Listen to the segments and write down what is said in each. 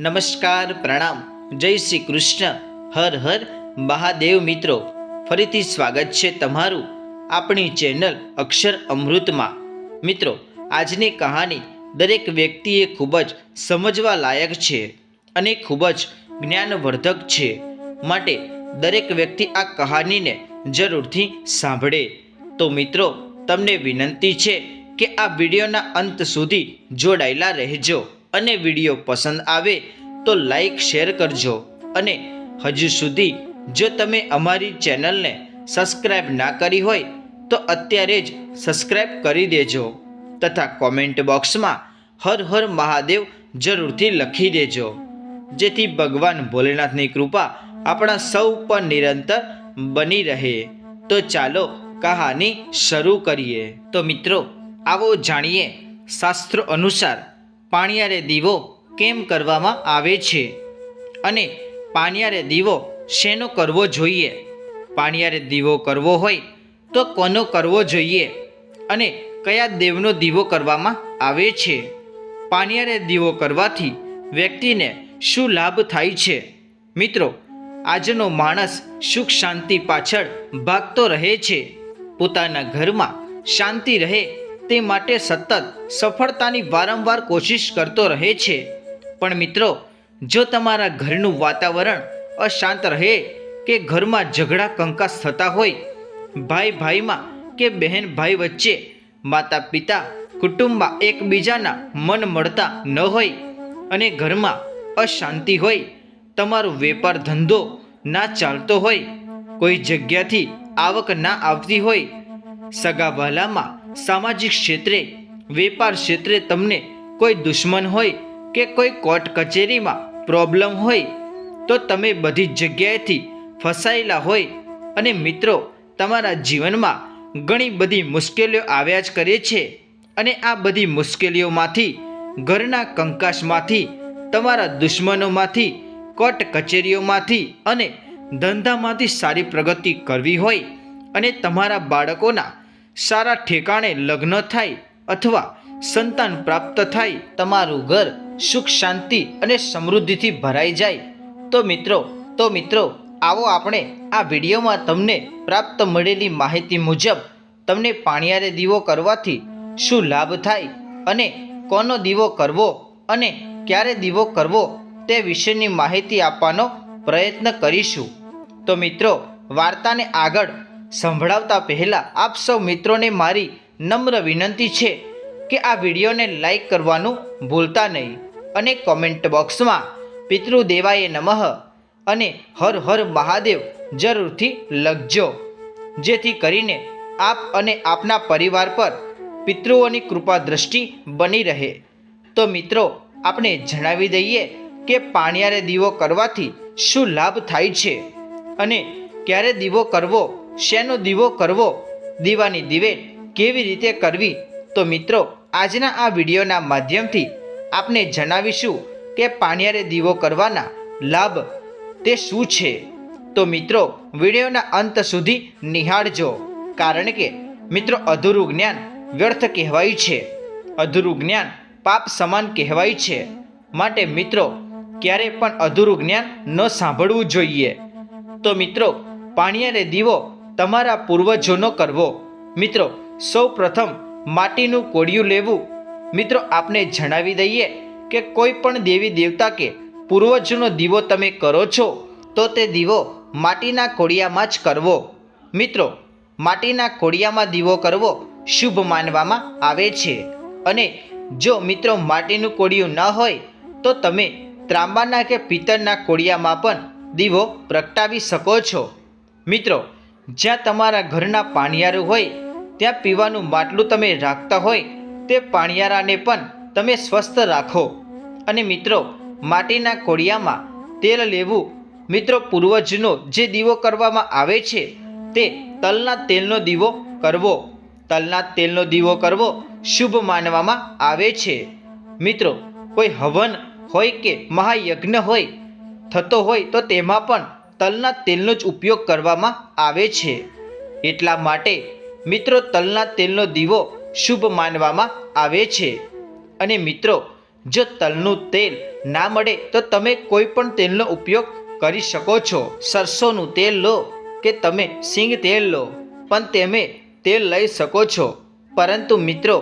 નમસ્કાર, પ્રણામ. જય શ્રી કૃષ્ણ. હર હર, મહાદેવ મિત્રો. ફરીથી સ્વાગત છે તમારું આપણી ચેનલ અક્ષર અમૃતમાં. મિત્રો, આજની કહાની દરેક વ્યક્તિએ ખૂબ જ સમજવા લાયક છે અને ખૂબ જ જ્ઞાનવર્ધક છે. માટે દરેક વ્યક્તિ આ કહાનીને જરૂરથી સાંભળે. તો મિત્રો, તમને વિનંતી છે કે આ વિડીયોના અંત સુધી જોડાયેલા રહેજો. અને વીડિયો પસંદ આવે તો લાઈક શેર કરજો. અને હજુ સુધી જો તમે અમારી ચેનલને સબસ્ક્રાઈબ ના કરી હોય તો અત્યારે જ સબસ્ક્રાઈબ કરી દેજો. તથા કોમેન્ટ બોક્સમાં હર હર મહાદેવ જરૂરથી લખી દેજો. જેથી ભગવાન ભોલેનાથની કૃપા આપણા સૌ પર નિરંતર બની રહે. તો ચાલો કહાની શરૂ કરીએ. તો મિત્રો, આવો જાણીએ શાસ્ત્રો અનુસાર પાણિયારે દીવો કેમ કરવામાં આવે છે? અને પાણિયારે દીવો શેનો કરવો જોઈએ? પાણિયારે દીવો કરવો હોય તો કોનો કરવો જોઈએ? અને કયા દેવનો દીવો કરવામાં આવે છે? પાણિયારે દીવો કરવાથી વ્યક્તિને શું લાભ થાય છે? મિત્રો, આજનો માણસ સુખ શાંતિ પાછળ ભાગતો રહે છે. પોતાના ઘરમાં શાંતિ રહે તે માટે સતત સફળતાની વારંવાર કોશિશ કરતો રહે છે. પણ મિત્રો, જો તમારા ઘરનું વાતાવરણ અશાંત રહે કે ઘરમાં ઝઘડા કંકાસ થતા હોય ભાઈ ભાઈમાં કે બહેન ભાઈ વચ્ચે માતા પિતા કુટુંબમાં એકબીજાના મન મળતા ન હોય અને ઘરમાં અશાંતિ હોય, તમારો વેપાર ધંધો ના ચાલતો હોય, કોઈ જગ્યાથી આવક ના આવતી હોય, સગાવાલામાં સામાજિક ક્ષેત્રે, વેપાર ક્ષેત્રે તમને કોઈ દુશ્મન હોય કે કોઈ કોર્ટ કચેરીમાં પ્રોબ્લેમ હોય, તો તમે બધી જગ્યાએથી ફસાયેલા હોય અને મિત્રો, તમારા જીવનમાં ઘણી બધી મુશ્કેલીઓ આવ્યા જ કરે છે અને આ બધી મુશ્કેલીઓમાંથી, ઘરના કંકાશમાંથી તમારા દુશ્મનોમાંથી, કોર્ટ કચેરીઓમાંથી અને ધંધામાંથી સારી પ્રગતિ કરવી હોય અને તમારા બાળકોના સારા ઠેકાણે લગ્ન થાય અથવા સંતાન પ્રાપ્ત થાય, તમારું ઘર સુખ, શાંતિ અને સમૃદ્ધિથી ભરાઈ જાય. તો મિત્રો તો મિત્રો, આવો આપણે આ વિડીયોમાં તમને પ્રાપ્ત મળેલી માહિતી મુજબ તમને પાણિયારે દીવો કરવાથી શું લાભ થાય અને કોનો દીવો કરવો અને ક્યારે દીવો કરવો તે વિશેની માહિતી આપવાનો પ્રયત્ન કરીશું. તો મિત્રો, વાર્તાને આગળ સંભળાવતા પહેલાં આપ સૌ મિત્રોને મારી નમ્ર વિનંતી છે કે આ વિડીયોને લાઈક કરવાનું ભૂલતા નહીં અને કોમેન્ટ બોક્સમાં પિતૃદેવાય નમઃ અને હર હર મહાદેવ જરૂરથી લખજો. જેથી કરીને આપ અને આપના પરિવાર પર પિતૃઓની કૃપા દ્રષ્ટિ બની રહે. તો મિત્રો, આપણે જણાવી દઈએ કે પાણિયારે દીવો કરવાથી શું લાભ થાય છે અને ક્યારે દીવો કરવો શેનો દીવો કરવો, દીવાની દિવેટ કેવી રીતે કરવી? તો મિત્રો, આજના આ વિડીયોના માધ્યમથી આપને જણાવીશું કે પાણિયારે દીવો કરવાના લાભ તે શું છે? તો મિત્રો, વિડીયોના અંત સુધી નિહાળજો. કારણ કે, મિત્રો, અધૂરું જ્ઞાન વ્યર્થ કહેવાય છે. અધૂરું જ્ઞાન પાપ સમાન કહેવાય છે. માટે મિત્રો ક્યારે પણ અધૂરું જ્ઞાન ન સાંભળવું જોઈએ. તો મિત્રો, પાણિયારે દીવો તમારા પૂર્વજોનો કરવો. મિત્રો સૌ પ્રથમ માટીનું કોડિયું લેવું. મિત્રો, આપને જણાવી દઈએ કે કોઈ પણ દેવી દેવતા કે પૂર્વજોનો દીવો તમે કરો છો, તો તે દીવો માટીના કોડિયામાં જ કરવો. મિત્રો, માટીના કોડિયામાં દીવો કરવો શુભ માનવામાં આવે છે. અને જો મિત્રો માટીનું કોડિયું ન હોય, તો તમે ત્રાંબાના કે પિત્તળના કોડિયામાં પણ દીવો પ્રગટાવી શકો છો. મિત્રો જ્યાં તમારા ઘરના પાણિયારું હોય, ત્યાં પીવાનું માટલું તમે રાખતા હોય, તે પાણિયારાને પણ તમે સ્વસ્થ રાખો. અને મિત્રો, માટીના કોડિયામાં તેલ લેવું, મિત્રો, પૂર્વજનો જે દીવો કરવામાં આવે છે, તે તલના તેલનો દીવો કરવો. તલના તેલનો દીવો કરવો શુભ માનવામાં આવે છે. મિત્રો, કોઈ હવન હોય કે મહાયજ્ઞ હોય, થતો હોય તો તેમાં પણ તલના તેલનો જ ઉપયોગ કરવામાં આવે છે. એટલા માટે મિત્રો તલના તેલનો દીવો શુભ માનવામાં આવે છે. અને મિત્રો, જો તલનું તેલ ના મળે તો તમે કોઈ પણ તેલનો ઉપયોગ કરી શકો છો. સરસોનું તેલ લો કે તમે સિંગ તેલ લો, પણ તમે તેલ લઈ શકો છો. પરંતુ મિત્રો,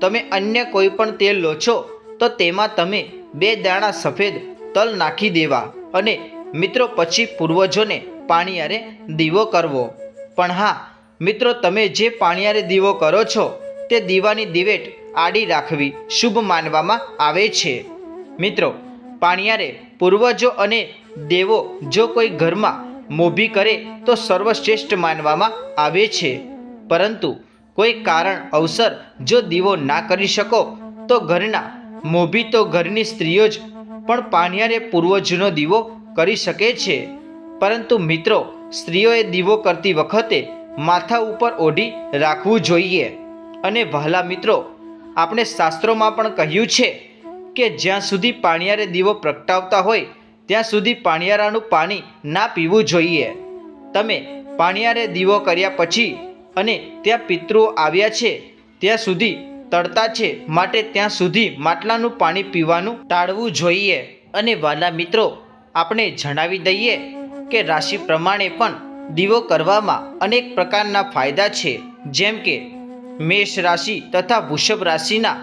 તમે અન્ય કોઈ પણ તેલ લો છો, તો તેમાં તમે બે દાણા સફેદ તલ નાખી દેવા અને મિત્રો પછી પૂર્વજોને પાણીયારે દીવો કરવો. પણ હા, મિત્રો તમે જે પાણીયારે દીવો કરો છો, તે દીવાની દિવેટ આડી રાખવી શુભ માનવામાં આવે છે. મિત્રો, પાણીયારે પૂર્વજો અને દેવો જો કોઈ ઘરમાં મોભી કરે તો સર્વશ્રેષ્ઠ માનવામાં આવે છે. પરંતુ કોઈ કારણ અવસર જો દીવો ના કરી શકો, તો ઘરના મોભી તો ઘરની સ્ત્રીઓ જ, પણ પાણીયારે પૂર્વજનો દીવો કરી શકે છે. પરંતુ મિત્રો, સ્ત્રીઓએ દીવો કરતી વખતે માથા ઉપર ઓઢી રાખવું જોઈએ. અને વહાલા મિત્રો, આપણે શાસ્ત્રોમાં પણ કહ્યું છે કે જ્યાં સુધી પાણિયારે દીવો પ્રગટાવતા હોય, ત્યાં સુધી પાણિયારાનું પાણી ના પીવું જોઈએ. તમે પાણિયારે દીવો કર્યા પછી અને ત્યાં પિતૃઓ આવ્યા છે, ત્યાં સુધી તળતા છે માટે ત્યાં સુધી માટલાનું પાણી પીવાનું ટાળવું જોઈએ. અને વાલા મિત્રો આપણે જણાવી દઈએ કે રાશિ પ્રમાણે પણ દીવો કરવામાં અનેક પ્રકારના ફાયદા છે. જેમ કે, મેષ રાશિ તથા વૃષભ રાશિના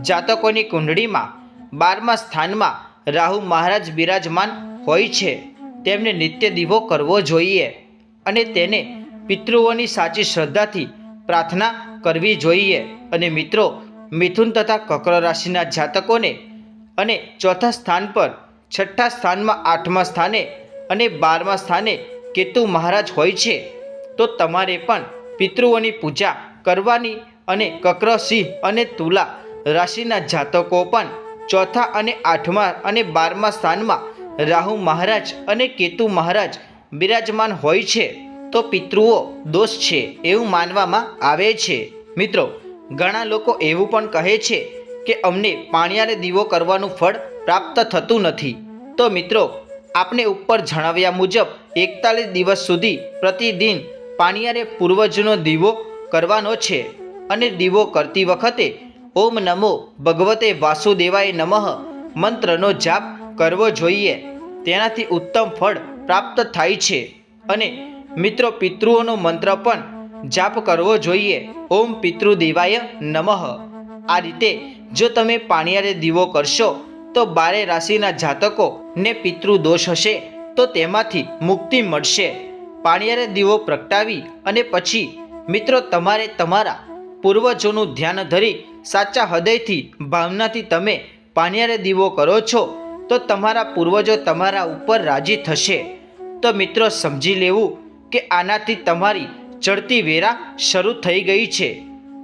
જાતકોની કુંડળીમાં બારમા સ્થાનમાં રાહુ મહારાજ બિરાજમાન હોય છે. તેમને નિત્ય દીવો કરવો જોઈએ અને તેને પિતૃઓની સાચી શ્રદ્ધાથી પ્રાર્થના કરવી જોઈએ. અને મિત્રો, મિથુન તથા કકર રાશિના જાતકોને અને ચોથા સ્થાન પર છઠ્ઠા સ્થાનમાં આઠમા સ્થાને અને બારમા સ્થાને કેતુ મહારાજ હોય છે, તો તમારે પણ પિતૃઓની પૂજા કરવાની અને કક્ર સિંહ અને તુલા રાશિના જાતકો પણ ચોથા અને આઠમા અને બારમા સ્થાનમાં રાહુ મહારાજ અને કેતુ મહારાજ બિરાજમાન હોય છે, તો પિતૃઓ દોષ છે એવું માનવામાં આવે છે. મિત્રો, ઘણા લોકો એવું પણ કહે છે કે અમને પાણિયારે દીવો કરવાનું ફળ પ્રાપ્ત થતું નથી. તો મિત્રો આપણે ઉપર જણાવ્યા મુજબ એકતાલીસ દિવસ સુધી પ્રતિદિન પાણીયારે પૂર્વજનો દીવો કરવાનો છે અને દીવો કરતી વખતે ઓમ નમો ભગવતે વાસુદેવાય નમઃ મંત્રનો જાપ કરવો જોઈએ. તેનાથી ઉત્તમ ફળ પ્રાપ્ત થાય છે અને મિત્રો પિતૃઓનો મંત્ર પણ જાપ કરવો જોઈએ. ઓમ પિતૃદેવાય નમઃ. આ રીતે જો તમે પાણીયારે દીવો કરશો તો બારે રાશિના જાતકો ને પિતૃ હશે, તો તેમાંથી મુક્તિ મળશે. પાણિયારે દીવો પ્રગટાવી અને પછી, મિત્રો, તમારે તમારા પૂર્વજોનું ધ્યાન ધરી સાચા હૃદયથી ભાવનાથી તમે પાણિયારે દીવો કરો છો, તો તમારા પૂર્વજો તમારા ઉપર રાજી થશે. તો મિત્રો, સમજી લેવું કે આનાથી તમારી ચડતી વેરા શરૂ થઈ ગઈ છે.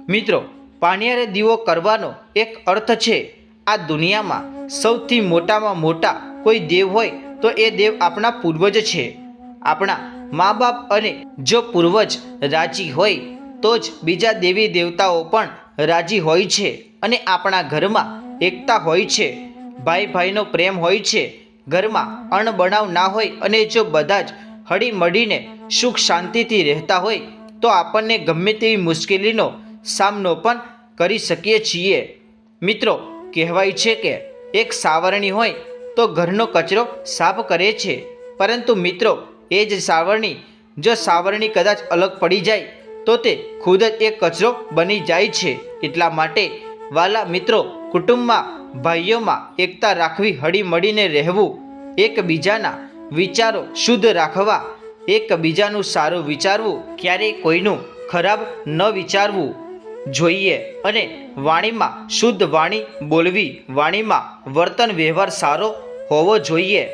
મિત્રો, પાણિયારે દીવો કરવાનો એક અર્થ છે. આ દુનિયામાં સૌથી મોટામાં મોટા કોઈ દેવ હોય તો એ દેવ આપણા પૂર્વજ છે. આપણા મા બાપ અને જો પૂર્વજ રાજી હોય તો જ બીજા દેવી દેવતાઓ પણ રાજી હોય છે અને આપણા ઘરમાં એકતા હોય છે. ભાઈ ભાઈનો પ્રેમ હોય છે. ઘરમાં અણબણાવ ના હોય અને જો બધા જ હળી મળીને સુખ શાંતિથી રહેતા હોય તો આપણને ગમે તેવી મુશ્કેલીનો સામનો પણ કરી શકીએ છીએ. મિત્રો કહેવાય છે કે એક સાવરણી હોય તો ઘરનો કચરો સાફ કરે છે. પરંતુ મિત્રો, એ જ સાવરણી જો સાવરણી કદાચ અલગ પડી જાય, તો તે ખુદ જ એક કચરો બની જાય છે. એટલા માટે વાલા મિત્રો, કુટુંબમાં, ભાઈઓમાં એકતા રાખવી હળી મળીને રહેવું, એકબીજાના વિચારો શુદ્ધ રાખવા, એકબીજાનું સારું વિચારવું, ક્યારેય કોઈનું ખરાબ ન વિચારવું. જોઈએ અને વાણીમાં શુદ્ધ વાણી બોલવી, વાણીમાં વર્તન વ્યવહાર સારો હોવો જોઈએ.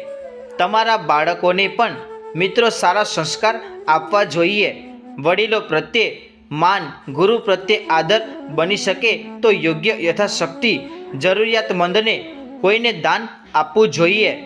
તમારા બાળકોને પણ મિત્રો સારા સંસ્કાર આપવા જોઈએ. વડીલો પ્રત્યે માન, ગુરુ પ્રત્યે આદર બની શકે તો યોગ્ય યથાશક્તિ જરૂરિયાતમંદને કોઈને દાન આપવું જોઈએ.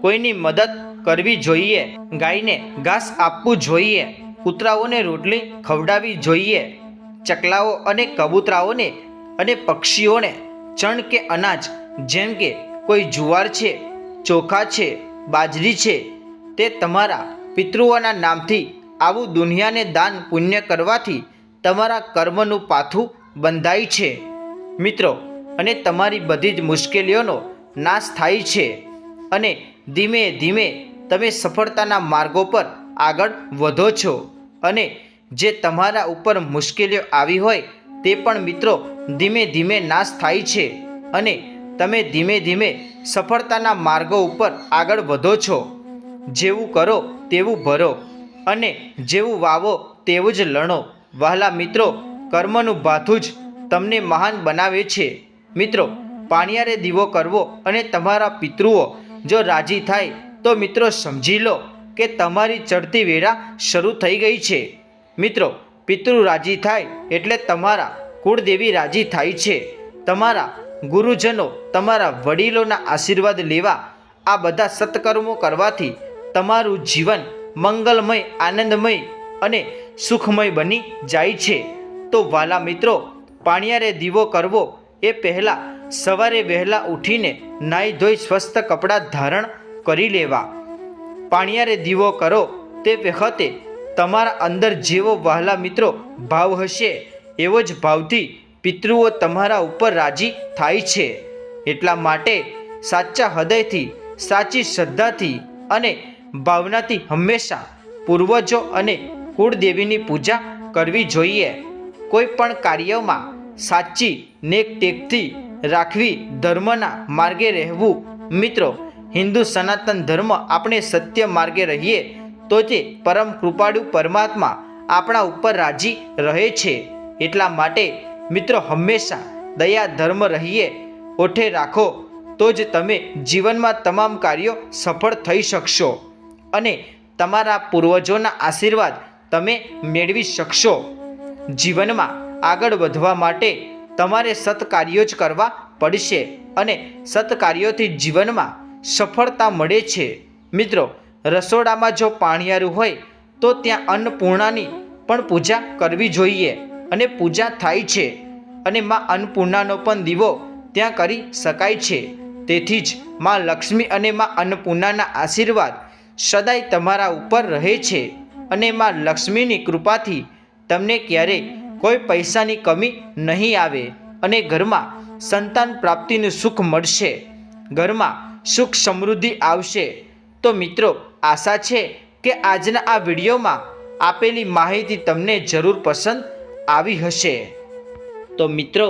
કોઈની મદદ કરવી જોઈએ. ગાયને ઘાસ આપવું જોઈએ. કૂતરાઓને રોટલી ખવડાવવી જોઈએ. ચકલાઓ અને કબૂતરાઓને અને પક્ષીઓને, ચણ કે અનાજ, જેમ કે કોઈ જુવાર છે, ચોખા છે, બાજરી છે, તે તમારા પિતૃઓના નામથી આવું દુનિયાને દાન પુણ્ય કરવાથી તમારા કર્મનું પાથું બંધાય છે. મિત્રો, અને તમારી બધી જ મુશ્કેલીઓનો નાશ થાય છે અને ધીમે ધીમે તમે સફળતાના માર્ગો પર આગળ વધો છો અને જે તમારા ઉપર મુશ્કેલીઓ આવી હોય તે પણ મિત્રો ધીમે ધીમે નાશ થાય છે અને તમે ધીમે ધીમે સફળતાના માર્ગો ઉપર આગળ વધો છો. જેવું કરો તેવું ભરો અને જેવું વાવો તેવું જ લણો. વહાલા મિત્રો, કર્મનું ભાથું જ તમને મહાન બનાવે છે. મિત્રો, પાણિયારે દીવો કરવો અને તમારા પિતૃઓ જો રાજી થાય તો મિત્રો સમજી લો કે તમારી ચડતી વેળા શરૂ થઈ ગઈ છે. મિત્રો, પિતૃ રાજી થાય એટલે તમારા કુળદેવી રાજી થાય છે. તમારા ગુરુજનો તમારા વડીલોના આશીર્વાદ લેવા આ બધા સત્કર્મો કરવાથી તમારું જીવન મંગલમય, આનંદમય અને સુખમય બની જાય છે. તો વાલા મિત્રો, પાણિયારે દીવો કરવો એ પહેલાં સવારે વહેલા ઉઠીને નાહી ધોઈ સ્વસ્થ કપડાં ધારણ કરી લેવા. પાણિયારે દીવો કરો તે વખતે તમારા અંદર જેવો વહાલા મિત્રો ભાવ હશે, એવો જ ભાવથી પિતૃઓ તમારા ઉપર રાજી થાય છે. એટલા માટે સાચા હૃદયથી, સાચી શ્રદ્ધાથી અને ભાવનાથી હંમેશા પૂર્વજો અને કુળદેવીની પૂજા કરવી જોઈએ. કોઈ પણ કાર્યમાં સાચી નેકટેકથી રાખવી ધર્મના માર્ગે રહેવું. મિત્રો, હિન્દુ સનાતન ધર્મ આપણે સત્ય માર્ગે રહીએ તો તે પરમ કૃપાળુ પરમાત્મા આપણા ઉપર રાજી રહે છે. એટલા માટે મિત્રો હંમેશા દયા, ધર્મ રહીએ, ઓઠે રાખો, તો જ તમે જીવનમાં તમામ કાર્યો સફળ થઈ શકશો. અને તમારા પૂર્વજોના આશીર્વાદ તમે મેળવી શકશો. જીવનમાં આગળ વધવા માટે તમારે સત્કાર્યો જ કરવા પડશે અને સત્કાર્યોથી જીવનમાં સફળતા મળે છે. મિત્રો રસોડામાં જો પાણિયારું હોય, તો ત્યાં અન્નપૂર્ણાની પણ પૂજા કરવી જોઈએ અને પૂજા થાય છે અને માં અન્નપૂર્ણાનો પણ દીવો ત્યાં કરી શકાય છે. તેથી જ માં લક્ષ્મી અને માં અન્નપૂર્ણાના આશીર્વાદ સદાય તમારા ઉપર રહે છે અને માં લક્ષ્મીની કૃપાથી તમને ક્યારેય કોઈ પૈસાની કમી નહીં આવે અને ઘરમાં સંતાન પ્રાપ્તિનું સુખ મળશે. ઘરમાં સુખ સમૃદ્ધિ આવશે તો મિત્રો, આશા છે કે આજના આ વિડીયોમાં આપેલી માહિતી તમને જરૂર પસંદ આવી હશે. તો મિત્રો,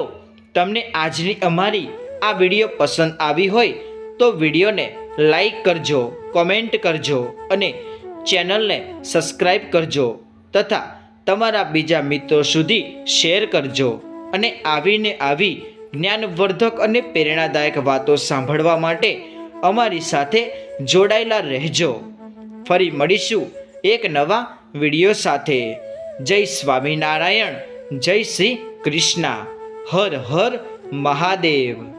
તમને આજની અમારી આ વીડિયો પસંદ આવી હોય તો વિડીયોને લાઈક કરજો, કોમેન્ટ કરજો અને ચેનલને સબસ્ક્રાઈબ કરજો તથા તમારા બીજા મિત્રો સુધી શેર કરજો અને આવીને આવી જ્ઞાનવર્ધક અને પ્રેરણાદાયક વાતો સાંભળવા માટે અમારી સાથે જોડાયેલા રહેજો. ફરી મળીશું એક નવા વીડિયો સાથે. જય સ્વામિનારાયણ, જય શ્રી કૃષ્ણ. હર હર મહાદેવ.